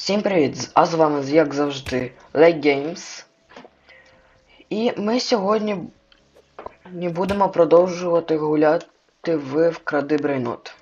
Всім привіт! А з вами, як завжди, Lake Games. І ми сьогодні не будемо продовжувати гуляти в Вкради Брейнот.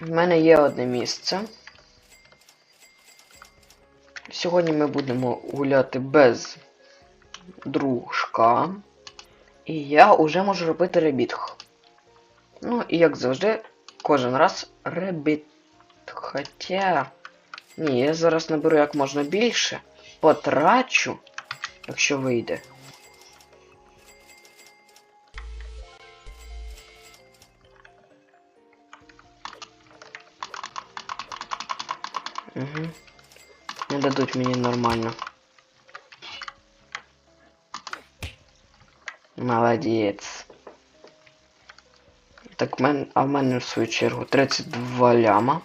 В мене є одне місце. Сьогодні ми будемо гуляти без дружка. І я вже можу робити ребітх. Ну і як завжди, кожен раз ребіт. Хоча. Ні, я зараз наберу як можна більше. Потрачу, якщо вийде. Угу. Не дадуть мені нормально. Молодець. Так, мен... а в мене в свою чергу 32 ляма.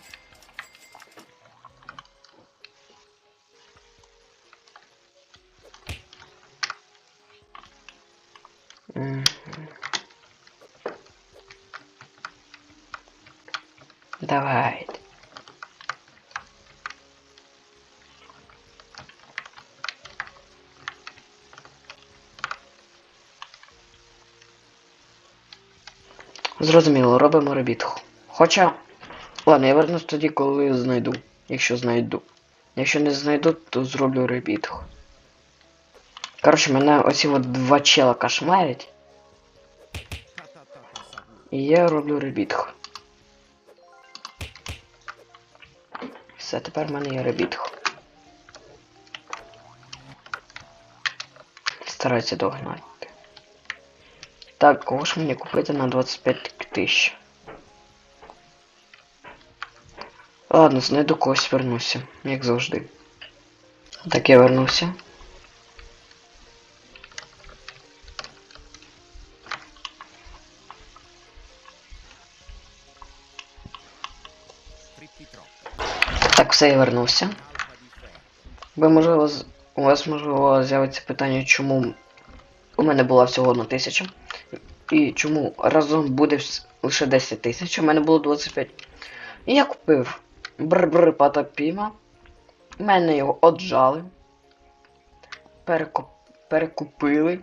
Зрозуміло, робимо ребітку. Хоча. Ладно, я вернусь тоді, коли знайду. Якщо знайду. Якщо не знайду, то зроблю ребітку. Коротше, мене оці от два чела кошмарять. І я роблю ребітх. Все, тепер в мене є ребітх. Старайся догнати. Так, кого ж мені купити на 25 тисяч? Ладно, знайду когось вернуся, як завжди. Так я вернувся. Так, все, я вернувся. Ви можливо, у вас можливо з'явиться питання, чому у мене була всього одна тисяча. І чому разом буде лише 10 тисяч, у мене було 25. І я купив бр-бр патапіма. Мене його отжали. Перекуп... Перекупили.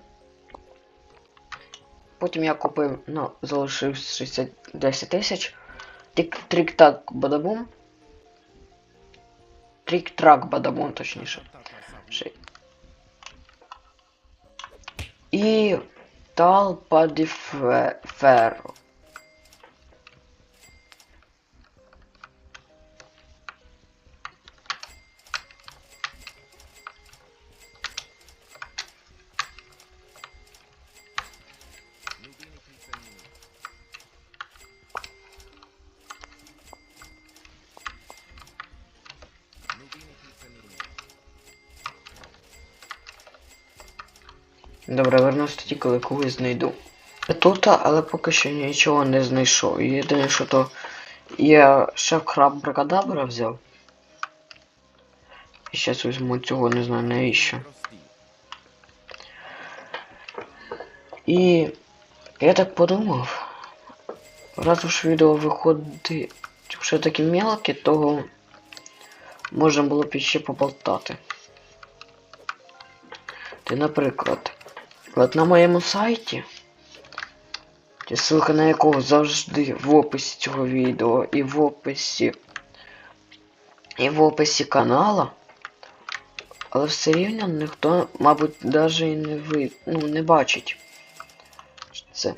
Потім я купив, ну, залишив 60 10 тисяч. Трік-так бадабум. Трік-трак бадабум, точніше. І Талпа ді Добре, вернусь тоді, коли когось знайду. Тут, але поки що нічого не знайшов. Єдине, що то я ще краб бракадабра взяв. І зараз візьму цього, не знаю навіщо. І я так подумав. Раз уж відео виходить вже такі мелкі, то можна було б ще поболтати. Ти, наприклад, от на моєму сайті, ссылка на якого завжди в описі цього відео і в описі і в описі канала, але все рівно ніхто, мабуть, навіть і не ви, ну, не бачить це.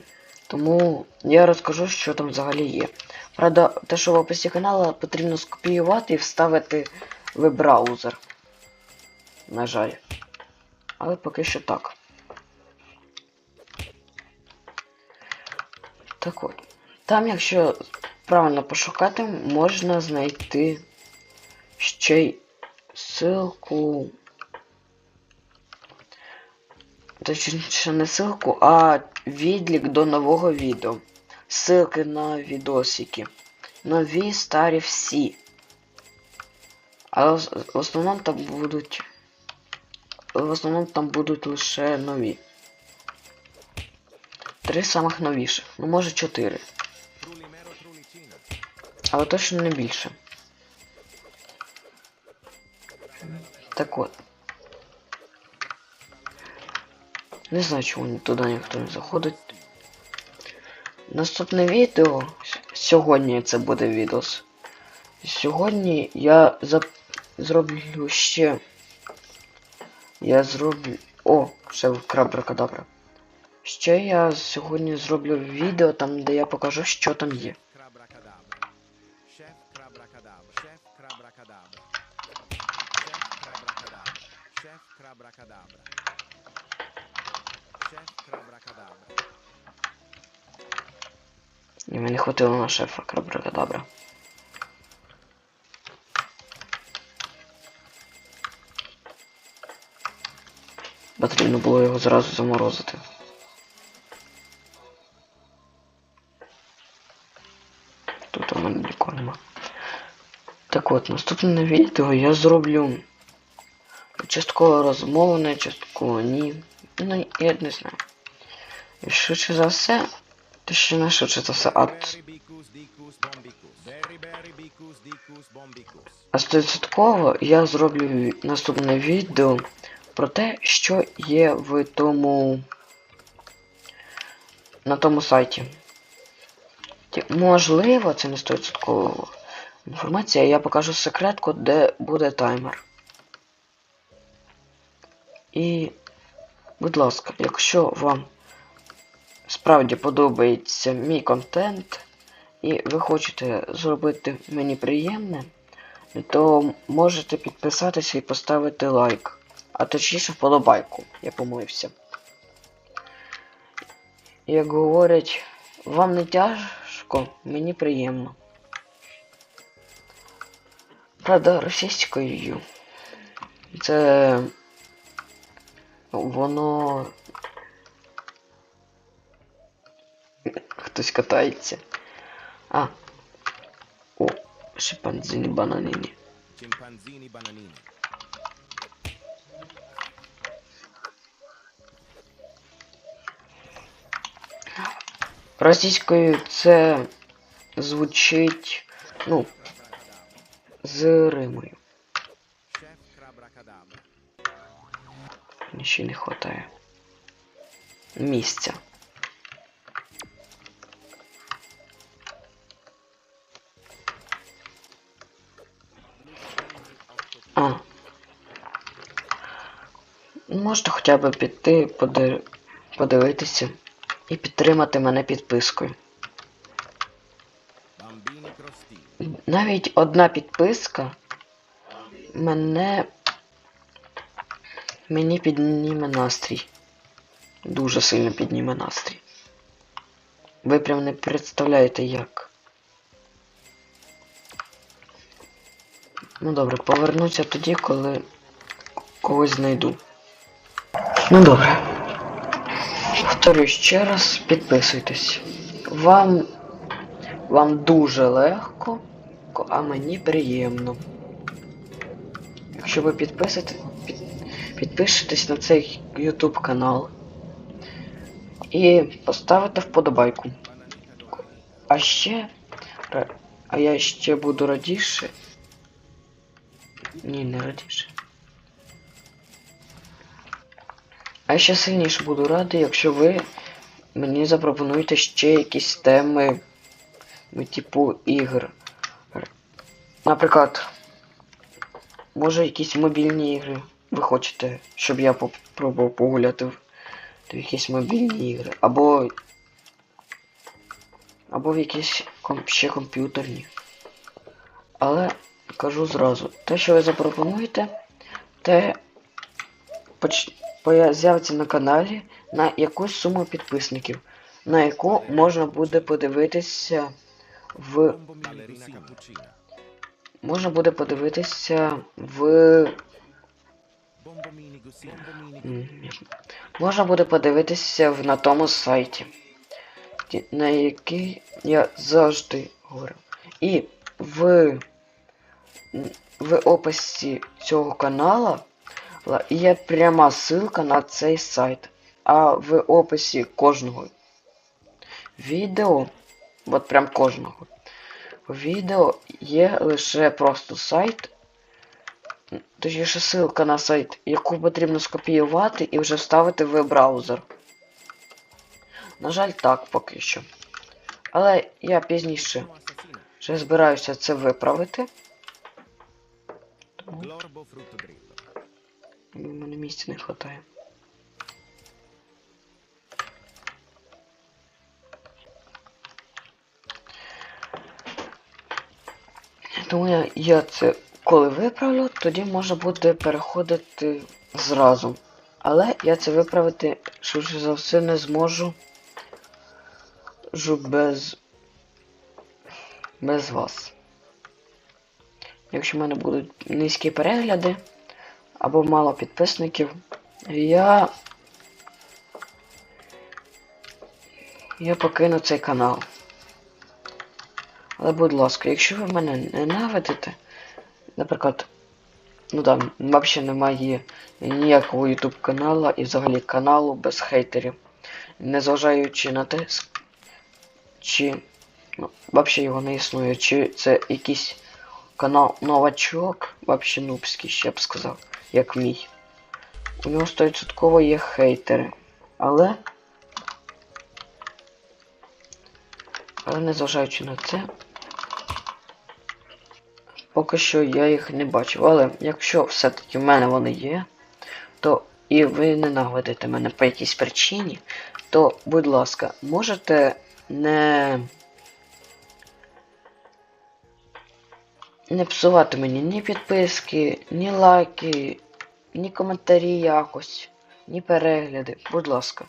Тому я розкажу, що там взагалі є. Правда, те, що в описі каналу потрібно скопіювати і вставити в браузер. На жаль. Але поки що так. Так от. Там, якщо правильно пошукати, можна знайти ще й ссылку. Точніше не ссылку, а відлік до нового відео. Ссылки на відосики. Нові, старі всі. Але в в основному там будуть. В основному там будуть лише нові. Три самих новіших. Ну може чотири. Але точно не більше. Так от. Не знаю, чому туди ніхто не заходить. Наступне відео. Сьогодні це буде відос. Сьогодні я зап... зроблю ще. Я зроблю. О, ще крабракадабра. Ще я сьогодні зроблю відео там, де я покажу, що там є. І мені хватило на шефа крабракадабра. Потрібно було його зразу заморозити. Так от, наступне відео я зроблю частково розмовне, частково ні. Ну, я не знаю. І швидше за все, ти ще не швидше за все, а. А стовідсотково я зроблю наступне відео про те, що є в тому. на тому сайті. Можливо, це не стовідсотково інформація, я покажу секретку, де буде таймер. І, будь ласка, якщо вам справді подобається мій контент, і ви хочете зробити мені приємне, то можете підписатися і поставити лайк. А точніше вподобайку, я помилився. Як говорять, вам не тяжко, мені приємно. Правда, російською. Це воно. Хтось катається. А. О, шимпанзині бананіні. Chimpanzini bananini. Російською це звучить, ну, з Римою. Ще не вистачає. Місця. А. Можете хоча б піти, подивитися і підтримати мене підпискою. Навіть одна підписка мене. Мені підніме настрій. Дуже сильно підніме настрій. Ви прям не представляєте як. Ну добре, повернуся тоді, коли когось знайду. Ну добре. Повторюю ще раз, підписуйтесь. Вам вам дуже легко, ко- а мені приємно. Якщо ви підписите, під, підпишетесь на цей YouTube канал і поставите вподобайку. А ще. А я ще буду радіше. Ні, не радіше. А я ще сильніше буду радий, якщо ви мені запропонуєте ще якісь теми ну, типу ігр. Наприклад, може якісь мобільні ігри. Ви хочете, щоб я попробував погуляти в в якісь мобільні ігри. Або. Або в якісь ком- ще комп'ютерні. Але кажу зразу, те, що ви запропонуєте, те поч... з'явиться на каналі на якусь суму підписників, на яку можна буде подивитися в. Можна буде подивитися в. Можна буде подивитися в, на тому сайті, на який я завжди говорю. І в, в описі цього канала є пряма ссылка на цей сайт. А в описі кожного відео, от прям кожного, відео є лише просто сайт, точніше ссылка на сайт, яку потрібно скопіювати і вже вставити в браузер. На жаль, так поки що. Але я пізніше вже збираюся це виправити. Тому мене місця не вистачає. Тому я, це коли виправлю, тоді можна буде переходити зразу. Але я це виправити швидше за все не зможу. Жу без. без вас. Якщо в мене будуть низькі перегляди або мало підписників, я. Я покину цей канал. Але будь ласка, якщо ви мене ненавидите, наприклад, ну там взагалі немає ніякого YouTube каналу і взагалі каналу без хейтерів. Незважаючи на те, чи ну, взагалі його не існує, чи це якийсь канал новачок, взагалі нубський, ще б сказав, як мій. У нього 100% є хейтери. Але. Але незважаючи на це, поки що я їх не бачив. Але якщо все-таки в мене вони є, то і ви ненавидите мене по якійсь причині, то, будь ласка, можете не. Не псувати мені ні підписки, ні лайки, ні коментарі якось, ні перегляди. Будь ласка.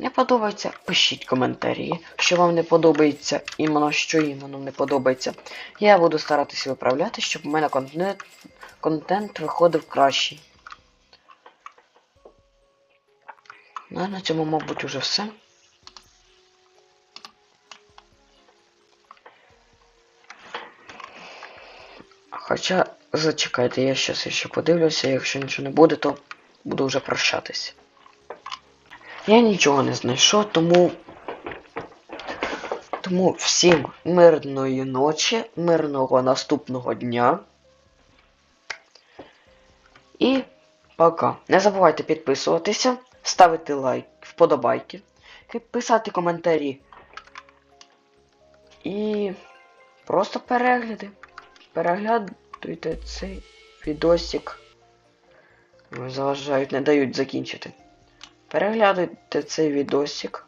Не подобається, пишіть коментарі, що вам не подобається, іменно що іменно не подобається. Я буду старатися виправляти, щоб у мене контент, контент виходив кращий. Ну, на цьому, мабуть, уже все. Хоча, зачекайте, я щас ще подивлюся, якщо нічого не буде, то буду вже прощатись. Я нічого не знайшов, тому. Тому всім мирної ночі, мирного наступного дня. І пока. Не забувайте підписуватися, ставити лайк, вподобайки, писати коментарі. І просто перегляди. Переглядуйте цей відосик. Заважають, не дають закінчити. Переглядуйте цей відосик.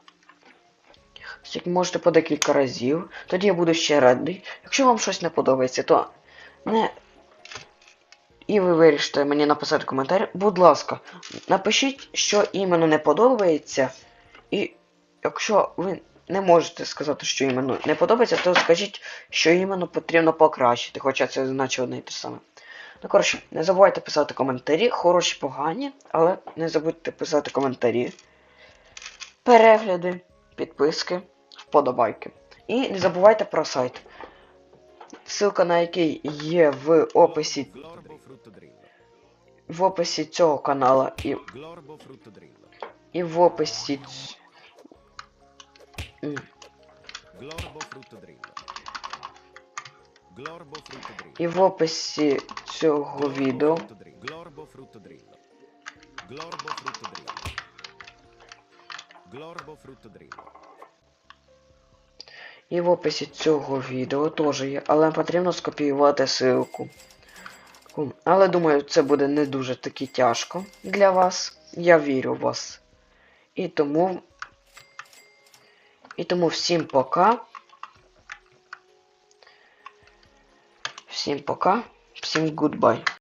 Як можете по декілька разів. Тоді я буду ще радий. Якщо вам щось не подобається, то мене. І ви вирішите мені написати коментар. Будь ласка, напишіть, що іменно не подобається. І якщо ви не можете сказати, що іменно не подобається, то скажіть, що іменно потрібно покращити, хоча це значить одне і те саме. Ну, коротше, не забувайте писати коментарі, хороші, погані, але не забудьте писати коментарі, перегляди, підписки, вподобайки. І не забувайте про сайт, ссылка на який є в описі, в описі цього каналу і, і в описі. ць- І в описі цього відео. І в описі цього відео теж є, але потрібно скопіювати ссылку. Але думаю, це буде не дуже таки тяжко для вас. Я вірю в вас. І тому. І тому всім пока. Всім пока. Всім гудбай.